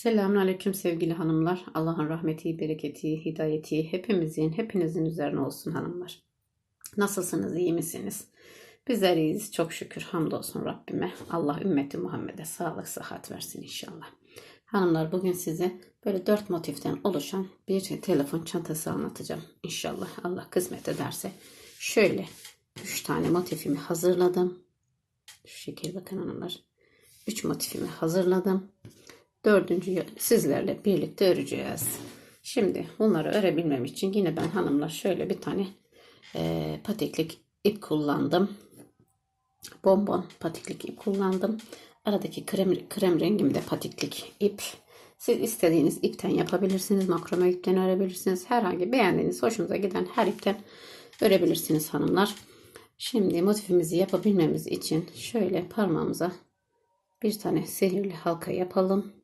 Selamünaleyküm sevgili hanımlar. Allah'ın rahmeti, bereketi, hidayeti hepimizin, hepinizin üzerine olsun hanımlar. Nasılsınız, iyi misiniz? Bizler iyiyiz çok şükür. Hamdolsun Rabbime. Allah ümmeti Muhammed'e sağlık, sıhhat versin inşallah. Hanımlar bugün size böyle dört motiften oluşan bir telefon çantası anlatacağım. İnşallah Allah kısmet ederse. Şöyle üç tane motifimi hazırladım. Şu şekil bakın hanımlar. Üç motifimi hazırladım. Dördüncüyü sizlerle birlikte öreceğiz. Şimdi bunları örebilmem için yine ben hanımlar şöyle bir tane e, patiklik ip kullandım. Bonbon patiklik ip kullandım. Aradaki krem, krem rengim de patiklik ip. Siz istediğiniz ipten yapabilirsiniz. Makrome ipten örebilirsiniz. Herhangi beğendiğiniz, hoşunuza giden her ipten örebilirsiniz hanımlar. Şimdi motifimizi yapabilmemiz için şöyle parmağımıza bir tane sihirli halka yapalım.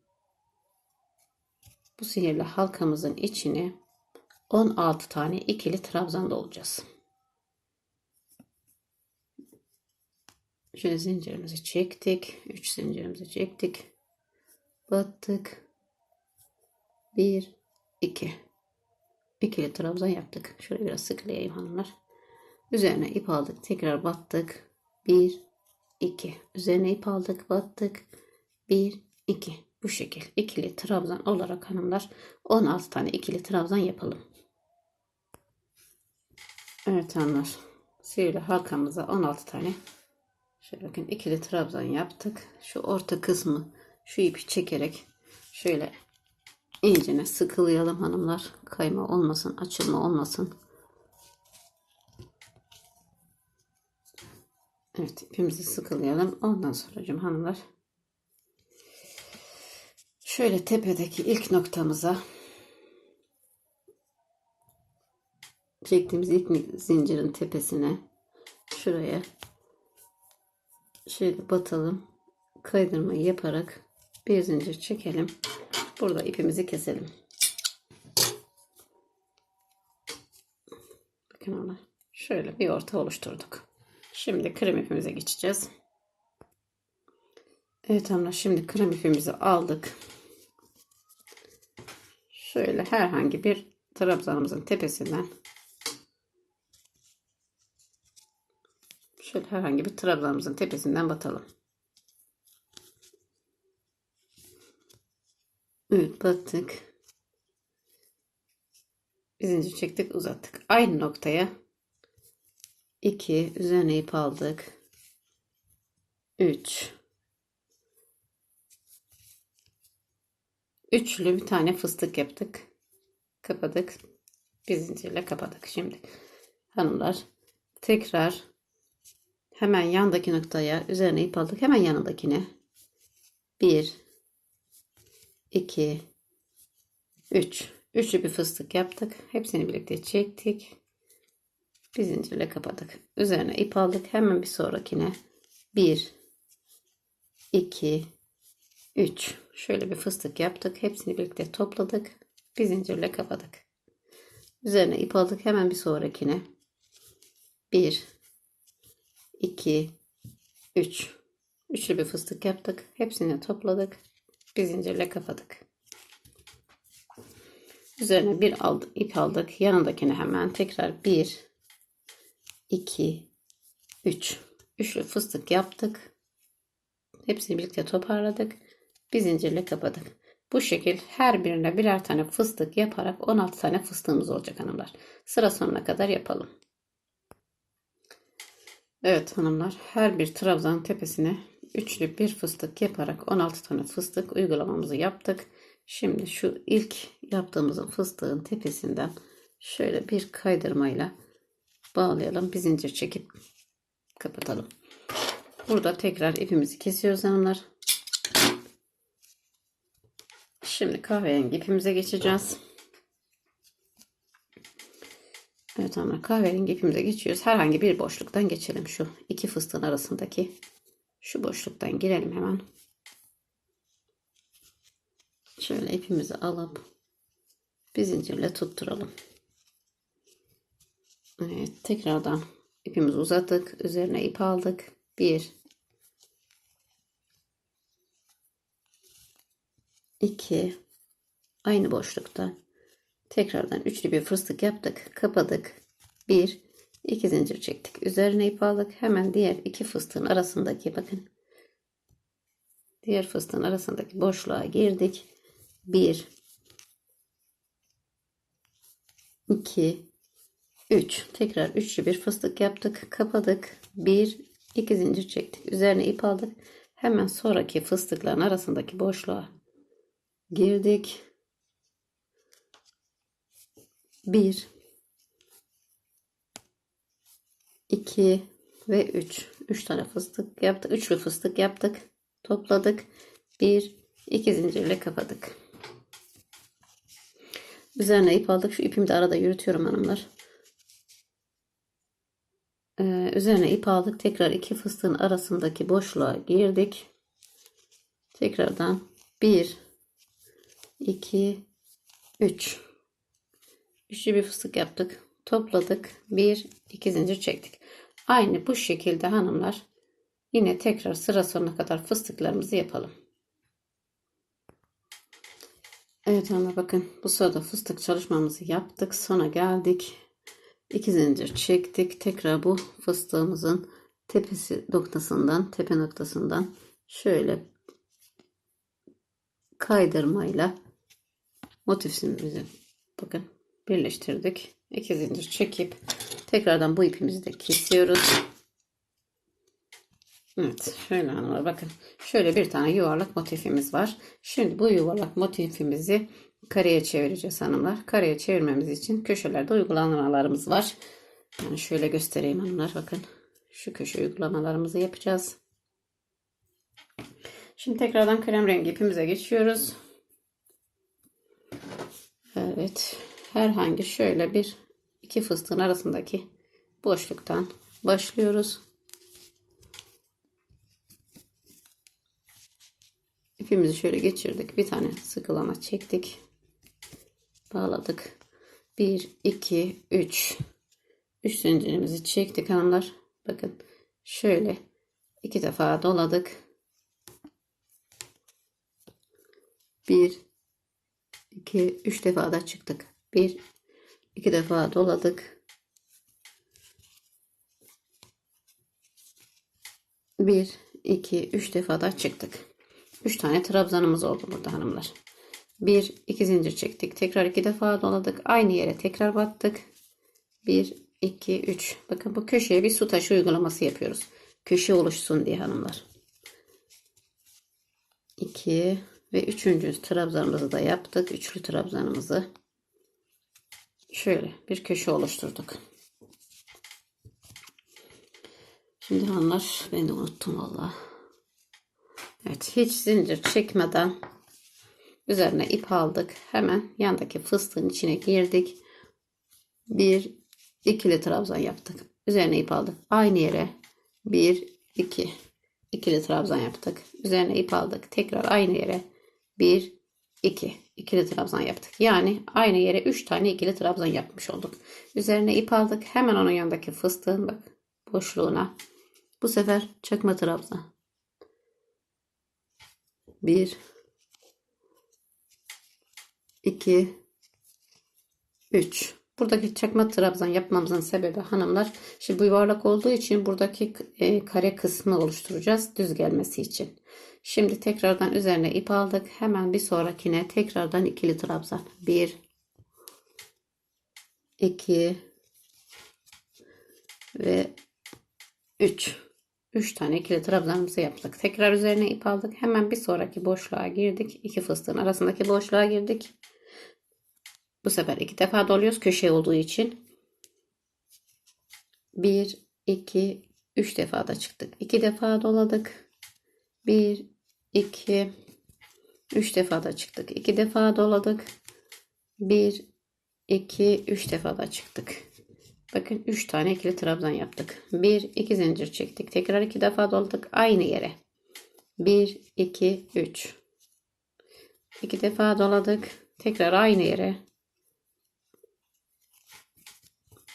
Bu sihirli halkamızın içine 16 tane ikili trabzan dolacağız. Şöyle zincirimizi çektik. 3 zincirimizi çektik. Battık. 1 2 ikili trabzan yaptık. Şöyle biraz sıklayayım hanımlar. Üzerine ip aldık. Tekrar battık. 1 2 üzerine ip aldık. Battık. 1 2 bu şekil ikili trabzan olarak hanımlar 16 tane ikili trabzan yapalım. Evet hanımlar. Sihirli halkamıza 16 tane şöyle bakın ikili trabzan yaptık. Şu orta kısmı şu ipi çekerek şöyle iyicene sıkılayalım hanımlar. Kayma olmasın, açılma olmasın. Evet ipimizi sıkılayalım. Ondan sonra hanımlar Şöyle tepedeki ilk noktamıza çektiğimiz ilk zincirin tepesine şuraya şöyle batalım. Kaydırmayı yaparak bir zincir çekelim. Burada ipimizi keselim. Bakın ona. Şöyle bir orta oluşturduk. Şimdi krem ipimize geçeceğiz. Evet hanımlar şimdi krem ipimizi aldık. Şöyle herhangi bir trabzanımızın tepesinden şöyle herhangi bir trabzanımızın tepesinden batalım. Evet battık. Bir çektik uzattık. Aynı noktaya 2 üzerine ip aldık. 3 Üçlü bir tane fıstık yaptık. Kapadık. Bir zincirle kapadık. Şimdi hanımlar tekrar hemen yandaki noktaya üzerine ip aldık. Hemen yanındakine bir, iki, üç. Üçlü bir fıstık yaptık. Hepsini birlikte çektik. Bir zincirle kapadık. Üzerine ip aldık. Hemen bir sonrakine bir, iki, üç. Şöyle bir fıstık yaptık. Hepsini birlikte topladık. Bir zincirle kapadık. Üzerine ip aldık. Hemen bir sonrakine. 1 2 3 Üçlü bir fıstık yaptık. Hepsini topladık. Bir zincirle kapadık. Üzerine bir aldık, ip aldık. Yanındakine hemen tekrar 1 2 3 Üçlü fıstık yaptık. Hepsini birlikte toparladık bir zincirle kapadık. Bu şekil her birine birer tane fıstık yaparak 16 tane fıstığımız olacak hanımlar. Sıra sonuna kadar yapalım. Evet hanımlar her bir trabzan tepesine üçlü bir fıstık yaparak 16 tane fıstık uygulamamızı yaptık. Şimdi şu ilk yaptığımızın fıstığın tepesinden şöyle bir kaydırmayla bağlayalım. Bir zincir çekip kapatalım. Burada tekrar ipimizi kesiyoruz hanımlar. Şimdi kahverengi ipimize geçeceğiz. Evet ama kahverengi ipimize geçiyoruz. Herhangi bir boşluktan geçelim. Şu iki fıstığın arasındaki şu boşluktan girelim hemen. Şöyle ipimizi alıp bir zincirle tutturalım. Evet tekrardan ipimizi uzattık. Üzerine ip aldık. Bir 2 aynı boşlukta tekrardan üçlü bir fıstık yaptık. Kapadık. 1 2 zincir çektik. Üzerine ip aldık. Hemen diğer iki fıstığın arasındaki bakın. Diğer fıstığın arasındaki boşluğa girdik. 1 2 3 tekrar üçlü bir fıstık yaptık. Kapadık. 1 2 zincir çektik. Üzerine ip aldık. Hemen sonraki fıstıkların arasındaki boşluğa girdik. 1 2 ve 3. 3 tane fıstık yaptık. Üçlü fıstık yaptık. Topladık. 1 2 zincirle kapadık. Üzerine ip aldık. Şu ipimi de arada yürütüyorum hanımlar. Ee, üzerine ip aldık. Tekrar iki fıstığın arasındaki boşluğa girdik. Tekrardan 1 2 3 Üçlü bir fıstık yaptık. Topladık. 1 2 zincir çektik. Aynı bu şekilde hanımlar yine tekrar sıra sonuna kadar fıstıklarımızı yapalım. Evet hanımlar bakın bu sırada fıstık çalışmamızı yaptık. Sona geldik. 2 zincir çektik. Tekrar bu fıstığımızın tepesi noktasından, tepe noktasından şöyle kaydırmayla motifimizi bakın birleştirdik. 2 zincir çekip tekrardan bu ipimizi de kesiyoruz. Evet şöyle hanımlar bakın şöyle bir tane yuvarlak motifimiz var. Şimdi bu yuvarlak motifimizi kareye çevireceğiz hanımlar. Kareye çevirmemiz için köşelerde uygulamalarımız var. Yani şöyle göstereyim hanımlar bakın. Şu köşe uygulamalarımızı yapacağız. Şimdi tekrardan krem rengi ipimize geçiyoruz. Evet. Herhangi şöyle bir iki fıstığın arasındaki boşluktan başlıyoruz. İpimizi şöyle geçirdik. Bir tane sıkılama çektik. Bağladık. 1, 2, 3. 3 zincirimizi çektik hanımlar. Bakın şöyle iki defa doladık. 1, 2, 3 defa da çıktık. 1, 2 defa doladık. 1, 2, 3 defa da çıktık. 3 tane trabzanımız oldu burada hanımlar. 1, 2 zincir çektik. Tekrar 2 defa doladık. Aynı yere tekrar battık. 1, 2, 3. Bakın bu köşeye bir su taşı uygulaması yapıyoruz. Köşe oluşsun diye hanımlar. 2 ve üçüncü trabzanımızı da yaptık. Üçlü trabzanımızı. Şöyle bir köşe oluşturduk. Şimdi hanımlar ben de unuttum valla. Evet hiç zincir çekmeden üzerine ip aldık. Hemen yandaki fıstığın içine girdik. Bir ikili trabzan yaptık. Üzerine ip aldık. Aynı yere bir iki ikili trabzan yaptık. Üzerine ip aldık. Tekrar aynı yere bir iki ikili trabzan yaptık. Yani aynı yere üç tane ikili trabzan yapmış olduk. Üzerine ip aldık. Hemen onun yanındaki fıstığın bak boşluğuna. Bu sefer çakma trabzan. Bir 2 3 Buradaki çakma trabzan yapmamızın sebebi hanımlar şimdi bu yuvarlak olduğu için buradaki e, kare kısmı oluşturacağız düz gelmesi için. Şimdi tekrardan üzerine ip aldık. Hemen bir sonrakine tekrardan ikili trabzan. 1 2 ve 3 3 tane ikili trabzanımızı yaptık. Tekrar üzerine ip aldık. Hemen bir sonraki boşluğa girdik. İki fıstığın arasındaki boşluğa girdik. Bu sefer iki defa doluyoruz köşe olduğu için. 1 2 3 defa da çıktık. 2 defa doladık. 1 2 3 defa da çıktık. 2 defa doladık. 1 2 3 defa da çıktık. Bakın 3 tane ikili trabzan yaptık. 1 2 zincir çektik. Tekrar 2 defa doladık aynı yere. 1 2 3 2 defa doladık. Tekrar aynı yere.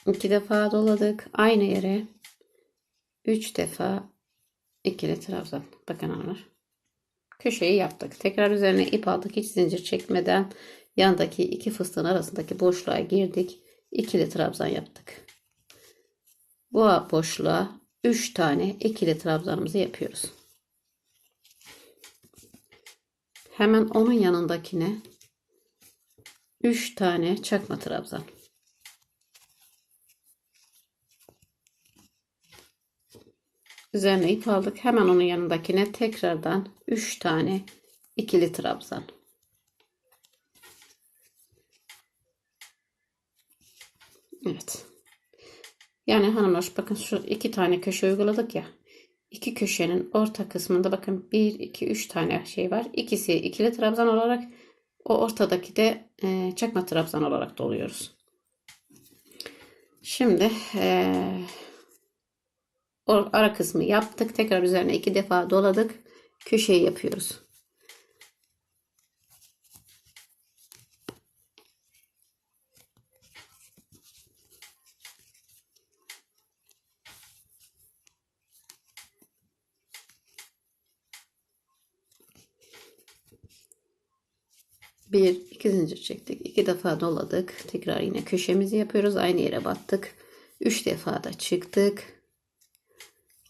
2 defa doladık aynı yere. 3 defa ikili trabzan. Bakın hanımlar. Köşeyi yaptık. Tekrar üzerine ip aldık. Hiç zincir çekmeden yandaki iki fıstığın arasındaki boşluğa girdik. İkili trabzan yaptık. Bu boşluğa 3 tane ikili trabzanımızı yapıyoruz. Hemen onun yanındakine 3 tane çakma trabzan. Üzerine ip aldık. Hemen onun yanındakine tekrardan 3 tane ikili trabzan. Evet. Yani hanımlar bakın şu iki tane köşe uyguladık ya. İki köşenin orta kısmında bakın 1, 2, 3 tane şey var. İkisi ikili trabzan olarak o ortadaki de e, çakma trabzan olarak doluyoruz. Şimdi e, ara kısmı yaptık. Tekrar üzerine iki defa doladık. Köşeyi yapıyoruz. Bir, iki zincir çektik. iki defa doladık. Tekrar yine köşemizi yapıyoruz. Aynı yere battık. Üç defa da çıktık.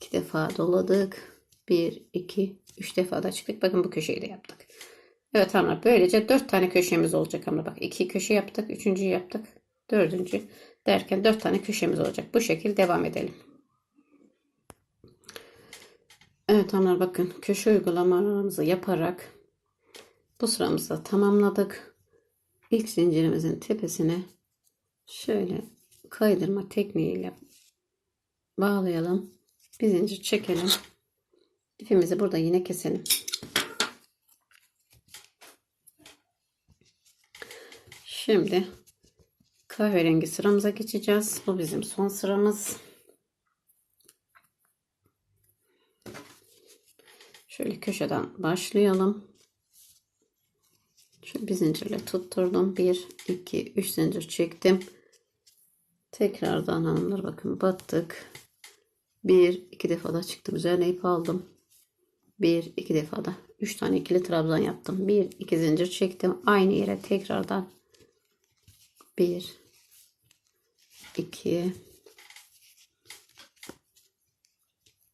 İki defa doladık. Bir, iki, üç defa da çıktık. Bakın bu köşeyi de yaptık. Evet hanımlar böylece dört tane köşemiz olacak ama bak iki köşe yaptık. Üçüncüyü yaptık. Dördüncü derken dört tane köşemiz olacak. Bu şekilde devam edelim. Evet hanımlar bakın köşe uygulamalarımızı yaparak bu sıramızı tamamladık. İlk zincirimizin tepesine şöyle kaydırma tekniğiyle bağlayalım. Bir zincir çekelim. İpimizi burada yine keselim. Şimdi kahverengi sıramıza geçeceğiz. Bu bizim son sıramız. Şöyle köşeden başlayalım. Şu bir zincirle tutturdum. 1, 2, 3 zincir çektim. Tekrardan hanımlar bakın battık. 1, 2 defa da çıktım. Üzerine ip aldım. 1, 2 defa da 3 tane ikili trabzan yaptım. 1, 2 zincir çektim. Aynı yere tekrardan 1, 2,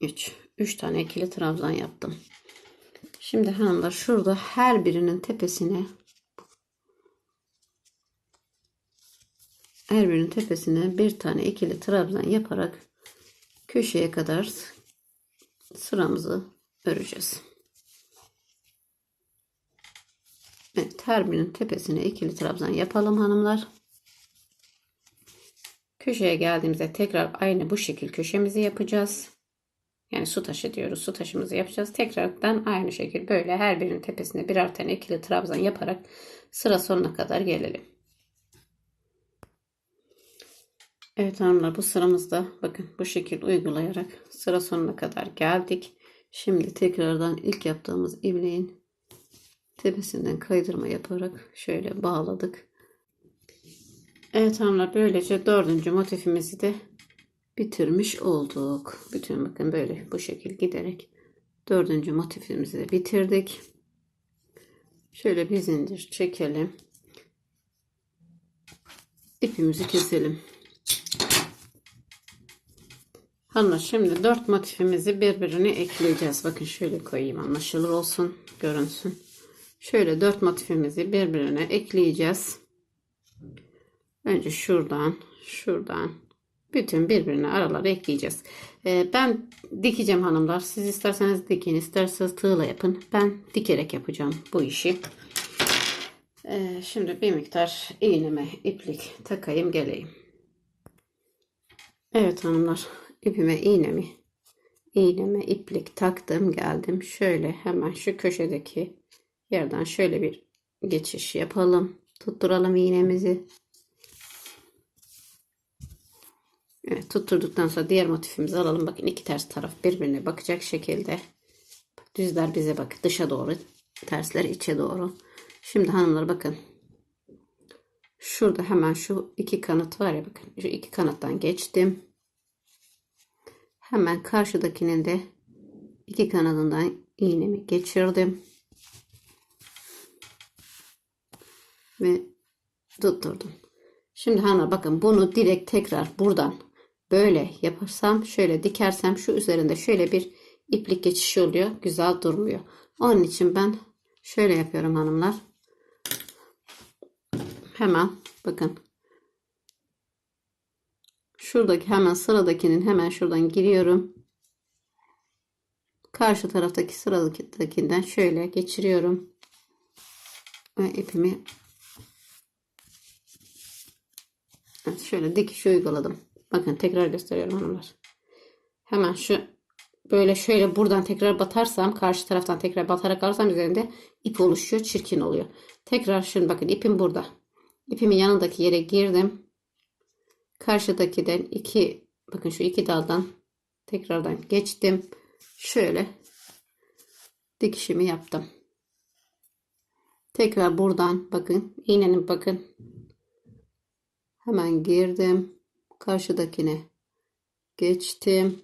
3. 3 tane ikili trabzan yaptım. Şimdi hanımlar şurada her birinin tepesine her birinin tepesine bir tane ikili trabzan yaparak köşeye kadar sıramızı öreceğiz. Evet, her birinin tepesine ikili trabzan yapalım hanımlar. Köşeye geldiğimizde tekrar aynı bu şekil köşemizi yapacağız. Yani su taşı diyoruz. Su taşımızı yapacağız. Tekrardan aynı şekilde böyle her birinin tepesine birer tane ikili trabzan yaparak sıra sonuna kadar gelelim. Evet hanımlar bu sıramızda bakın bu şekilde uygulayarak sıra sonuna kadar geldik. Şimdi tekrardan ilk yaptığımız ilmeğin tepesinden kaydırma yaparak şöyle bağladık. Evet hanımlar böylece dördüncü motifimizi de bitirmiş olduk. Bütün bakın böyle bu şekil giderek dördüncü motifimizi de bitirdik. Şöyle bir zincir çekelim. İpimizi keselim. Hanımlar şimdi dört motifimizi birbirine ekleyeceğiz. Bakın şöyle koyayım anlaşılır olsun görünsün. Şöyle dört motifimizi birbirine ekleyeceğiz. Önce şuradan şuradan bütün birbirine aralara ekleyeceğiz. Ee, ben dikeceğim hanımlar. Siz isterseniz dikin, isterseniz tığla yapın. Ben dikerek yapacağım bu işi. Ee, şimdi bir miktar iğneme iplik takayım geleyim. Evet hanımlar ipime iğnemi iğneme iplik taktım geldim. Şöyle hemen şu köşedeki yerden şöyle bir geçiş yapalım. Tutturalım iğnemizi. Evet, tutturduktan sonra diğer motifimizi alalım. Bakın iki ters taraf birbirine bakacak şekilde. Düzler bize bak dışa doğru. Tersler içe doğru. Şimdi hanımlar bakın. Şurada hemen şu iki kanat var ya bakın. Şu iki kanattan geçtim hemen karşıdakinin de iki kanadından iğnemi geçirdim. Ve tutturdum. Şimdi hana bakın bunu direkt tekrar buradan böyle yaparsam şöyle dikersem şu üzerinde şöyle bir iplik geçişi oluyor. Güzel durmuyor. Onun için ben şöyle yapıyorum hanımlar. Hemen bakın. Şuradaki hemen sıradakinin hemen şuradan giriyorum. Karşı taraftaki sıradakinden şöyle geçiriyorum. Ve ipimi Evet, şöyle dikiş uyguladım. Bakın tekrar gösteriyorum hanımlar. Hemen şu böyle şöyle buradan tekrar batarsam karşı taraftan tekrar batarak alırsam üzerinde ip oluşuyor. Çirkin oluyor. Tekrar şimdi bakın ipim burada. İpimin yanındaki yere girdim. Karşıdakiden iki bakın şu iki daldan tekrardan geçtim. Şöyle dikişimi yaptım. Tekrar buradan bakın iğnenin bakın hemen girdim. Karşıdakine geçtim.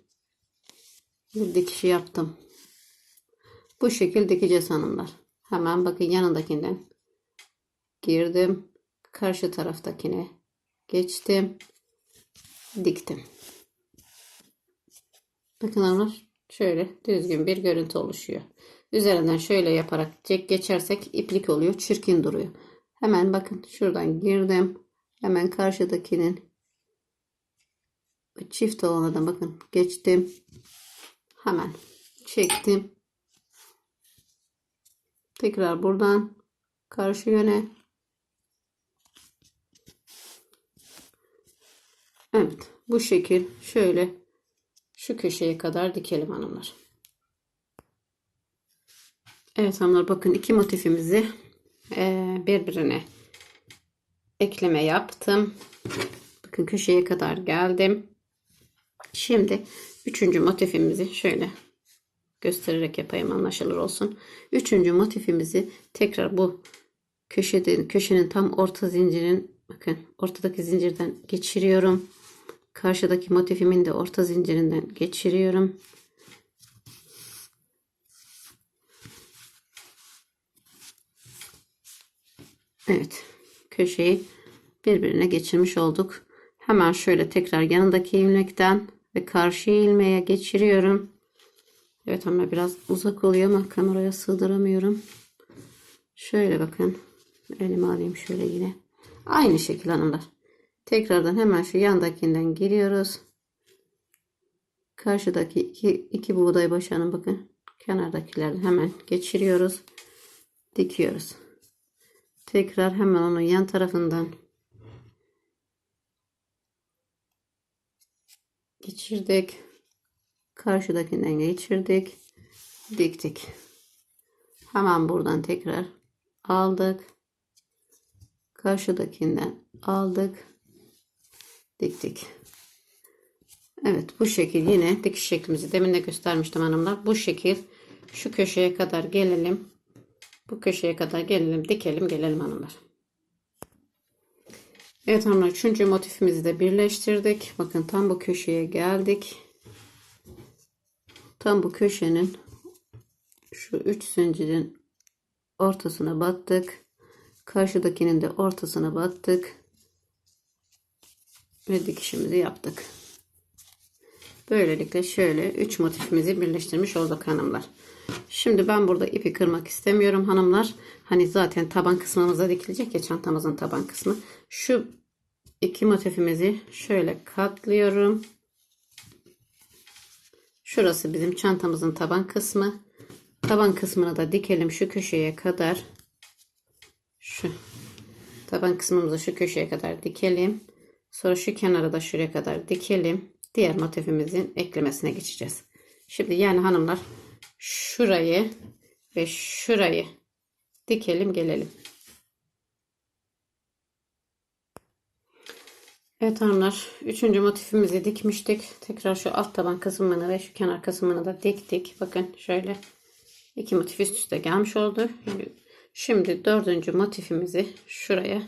Bir dikişi yaptım. Bu şekil dikeceğiz hanımlar. Hemen bakın yanındakinden girdim. Karşı taraftakine geçtim. Diktim. Bakın hanımlar şöyle düzgün bir görüntü oluşuyor. Üzerinden şöyle yaparak geçersek iplik oluyor. Çirkin duruyor. Hemen bakın şuradan girdim. Hemen karşıdakinin çift olana bakın geçtim. Hemen çektim. Tekrar buradan karşı yöne. Evet bu şekil şöyle şu köşeye kadar dikelim hanımlar. Evet hanımlar bakın iki motifimizi eee, birbirine ekleme yaptım. Bakın köşeye kadar geldim. Şimdi üçüncü motifimizi şöyle göstererek yapayım anlaşılır olsun. Üçüncü motifimizi tekrar bu köşede, köşenin tam orta zincirin bakın ortadaki zincirden geçiriyorum. Karşıdaki motifimin de orta zincirinden geçiriyorum. Evet. Köşeyi birbirine geçirmiş olduk. Hemen şöyle tekrar yanındaki ilmekten ve karşı ilmeğe geçiriyorum. Evet ama biraz uzak oluyor ama kameraya sığdıramıyorum. Şöyle bakın. Elime alayım şöyle yine. Aynı şekil hanımlar. Tekrardan hemen şu yandakinden giriyoruz. Karşıdaki iki, iki buğday başağını bakın. Kenardakilerden hemen geçiriyoruz. Dikiyoruz. Tekrar hemen onun yan tarafından geçirdik. Karşıdakinden geçirdik. Diktik. Hemen buradan tekrar aldık. Karşıdakinden aldık. Diktik. Evet bu şekil yine dikiş şeklimizi demin de göstermiştim hanımlar. Bu şekil şu köşeye kadar gelelim. Bu köşeye kadar gelelim, dikelim, gelelim hanımlar. Evet hanımlar, üçüncü motifimizi de birleştirdik. Bakın tam bu köşeye geldik. Tam bu köşenin şu üç zincirin ortasına battık. Karşıdakinin de ortasına battık. Ve dikişimizi yaptık. Böylelikle şöyle üç motifimizi birleştirmiş olduk hanımlar. Şimdi ben burada ipi kırmak istemiyorum hanımlar. Hani zaten taban kısmımıza dikilecek ya çantamızın taban kısmı. Şu iki motifimizi şöyle katlıyorum. Şurası bizim çantamızın taban kısmı. Taban kısmını da dikelim şu köşeye kadar. Şu taban kısmımızı şu köşeye kadar dikelim. Sonra şu kenara da şuraya kadar dikelim. Diğer motifimizin eklemesine geçeceğiz. Şimdi yani hanımlar şurayı ve şurayı dikelim gelelim. Evet hanımlar. Üçüncü motifimizi dikmiştik. Tekrar şu alt taban kısmını ve şu kenar kısmını da diktik. Bakın şöyle iki motif üst üste gelmiş oldu. Şimdi dördüncü motifimizi şuraya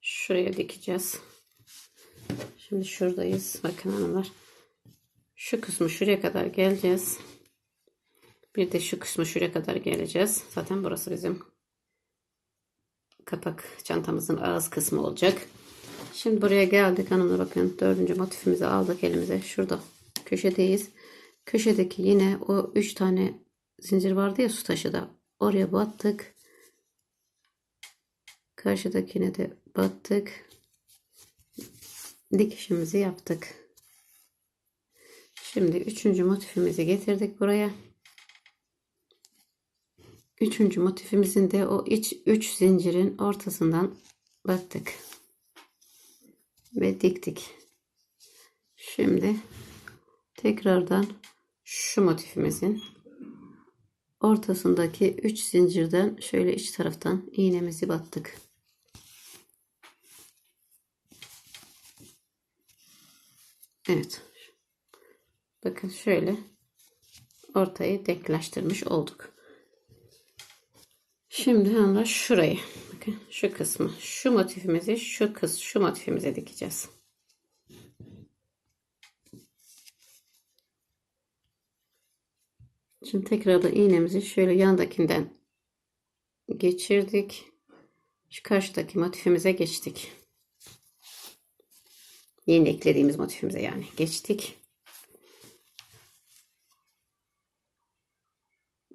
şuraya dikeceğiz. Şimdi şuradayız. Bakın hanımlar. Şu kısmı şuraya kadar geleceğiz. Bir de şu kısmı şuraya kadar geleceğiz. Zaten burası bizim kapak çantamızın ağız kısmı olacak. Şimdi buraya geldik hanımlar bakın. Dördüncü motifimizi aldık elimize. Şurada köşedeyiz. Köşedeki yine o üç tane zincir vardı ya su taşı da. Oraya battık. Karşıdakine de battık. Dikişimizi yaptık. Şimdi üçüncü motifimizi getirdik buraya. Üçüncü motifimizin de o iç üç zincirin ortasından battık. Ve diktik. Şimdi tekrardan şu motifimizin ortasındaki üç zincirden şöyle iç taraftan iğnemizi battık. Evet. Bakın şöyle ortayı denkleştirmiş olduk. Şimdi hanımlar şurayı bakın şu kısmı şu motifimizi şu kız şu motifimize dikeceğiz. Şimdi tekrar da iğnemizi şöyle yandakinden geçirdik. Şu karşıdaki motifimize geçtik. Yeni eklediğimiz motifimize yani geçtik.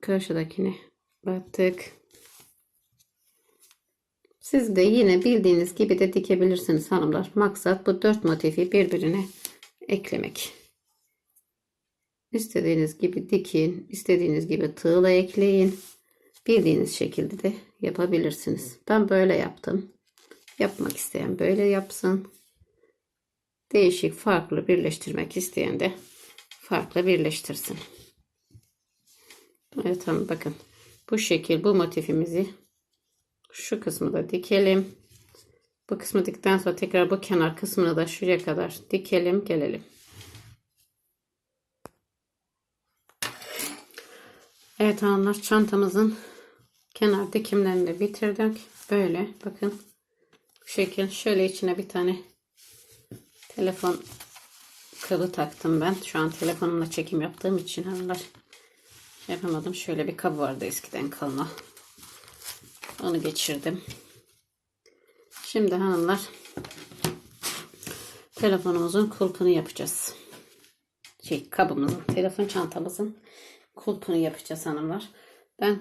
Karşıdakine battık. Siz de yine bildiğiniz gibi de dikebilirsiniz hanımlar. Maksat bu dört motifi birbirine eklemek. İstediğiniz gibi dikin, istediğiniz gibi tığla ekleyin. Bildiğiniz şekilde de yapabilirsiniz. Ben böyle yaptım. Yapmak isteyen böyle yapsın. Değişik, farklı birleştirmek isteyen de farklı birleştirsin. Evet tamam bakın. Bu şekil bu motifimizi şu kısmı da dikelim. Bu kısmı dikten sonra tekrar bu kenar kısmını da şuraya kadar dikelim gelelim. Evet hanımlar çantamızın kenar dikimlerini de bitirdik. Böyle bakın bu şekil şöyle içine bir tane telefon kabı taktım ben. Şu an telefonumla çekim yaptığım için hanımlar yapamadım. Şöyle bir kabı vardı eskiden kalma. Onu geçirdim. Şimdi hanımlar telefonumuzun kulpunu yapacağız. Şey kabımızın, telefon çantamızın kulpunu yapacağız hanımlar. Ben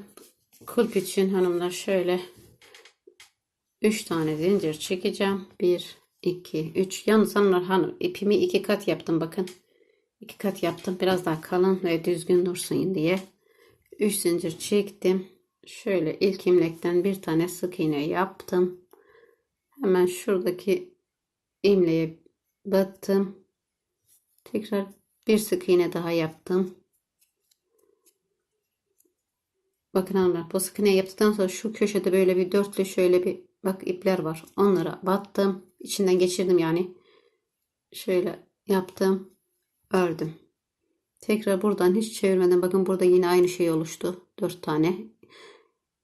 kulp için hanımlar şöyle 3 tane zincir çekeceğim. 1 2 3 yalnız hanımlar hanım ipimi iki kat yaptım bakın. iki kat yaptım. Biraz daha kalın ve düzgün dursun diye. 3 zincir çektim. Şöyle ilk imlekten bir tane sık iğne yaptım. Hemen şuradaki imleğe battım. Tekrar bir sık iğne daha yaptım. Bakın hanımlar bu sık iğne yaptıktan sonra şu köşede böyle bir dörtlü şöyle bir bak ipler var. Onlara battım. İçinden geçirdim yani. Şöyle yaptım. Ördüm. Tekrar buradan hiç çevirmeden bakın burada yine aynı şey oluştu. Dört tane.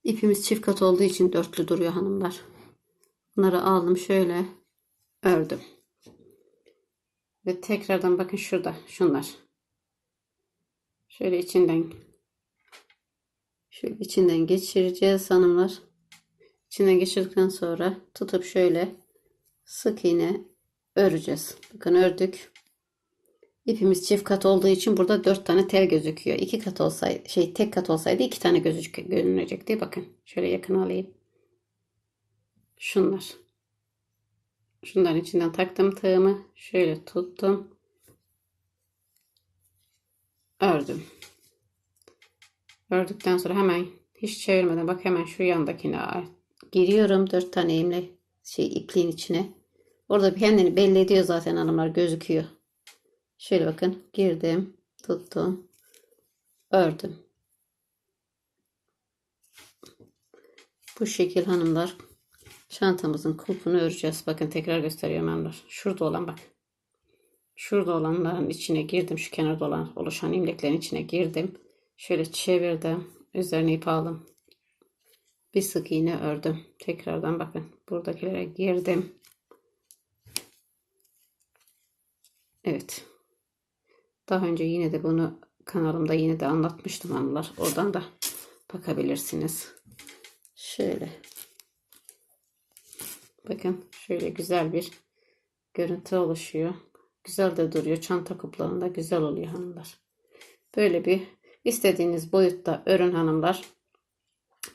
İpimiz çift kat olduğu için dörtlü duruyor hanımlar. Bunları aldım şöyle ördüm. Ve tekrardan bakın şurada şunlar. Şöyle içinden şöyle içinden geçireceğiz hanımlar. İçinden geçirdikten sonra tutup şöyle sık iğne öreceğiz. Bakın ördük. İpimiz çift kat olduğu için burada dört tane tel gözüküyor. İki kat olsaydı, şey tek kat olsaydı iki tane gözük görünecekti. Bakın şöyle yakın alayım. Şunlar. Şunların içinden taktım tığımı. Şöyle tuttum. Ördüm. Ördükten sonra hemen hiç çevirmeden bak hemen şu yandakine giriyorum. Dört tane imle şey ipliğin içine. Orada kendini belli ediyor zaten hanımlar gözüküyor. Şöyle bakın girdim, tuttum, ördüm. Bu şekil hanımlar çantamızın kulpunu öreceğiz. Bakın tekrar gösteriyorum hanımlar. Şurada olan bak. Şurada olanların içine girdim. Şu kenarda olan oluşan imleklerin içine girdim. Şöyle çevirdim. Üzerine ip aldım. Bir sık iğne ördüm. Tekrardan bakın. Buradakilere girdim. Evet. Daha önce yine de bunu kanalımda yine de anlatmıştım hanımlar. Oradan da bakabilirsiniz. Şöyle Bakın şöyle güzel bir görüntü oluşuyor. Güzel de duruyor. Çanta kuplarında güzel oluyor hanımlar. Böyle bir istediğiniz boyutta örün hanımlar.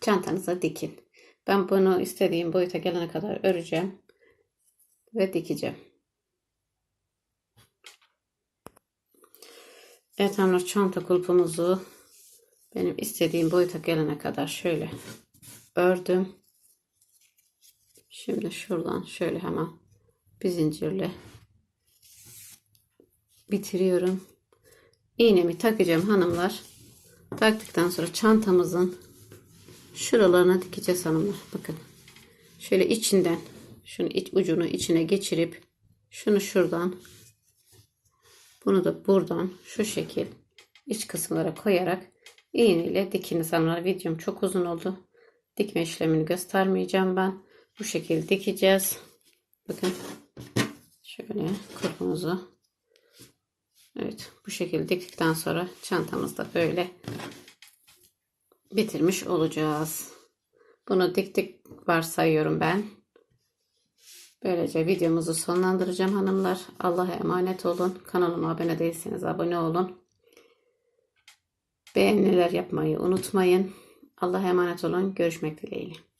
Çantanıza dikin. Ben bunu istediğim boyuta gelene kadar öreceğim ve dikeceğim. Evet hanımlar çanta kulpumuzu benim istediğim boyuta gelene kadar şöyle ördüm. Şimdi şuradan şöyle hemen bir zincirle bitiriyorum. İğnemi takacağım hanımlar. Taktıktan sonra çantamızın şuralarına dikeceğiz hanımlar. Bakın. Şöyle içinden şunu iç ucunu içine geçirip şunu şuradan bunu da buradan şu şekil iç kısımlara koyarak iğneyle dikiniz hanımlar. Videom çok uzun oldu. Dikme işlemini göstermeyeceğim ben. Bu şekilde dikeceğiz. Bakın. Şöyle kurpumuzu. Evet bu şekilde diktikten sonra çantamızda böyle bitirmiş olacağız. Bunu diktik varsayıyorum ben. Böylece videomuzu sonlandıracağım hanımlar. Allah'a emanet olun. Kanalıma abone değilseniz abone olun. Beğeniler yapmayı unutmayın. Allah'a emanet olun. Görüşmek dileğiyle.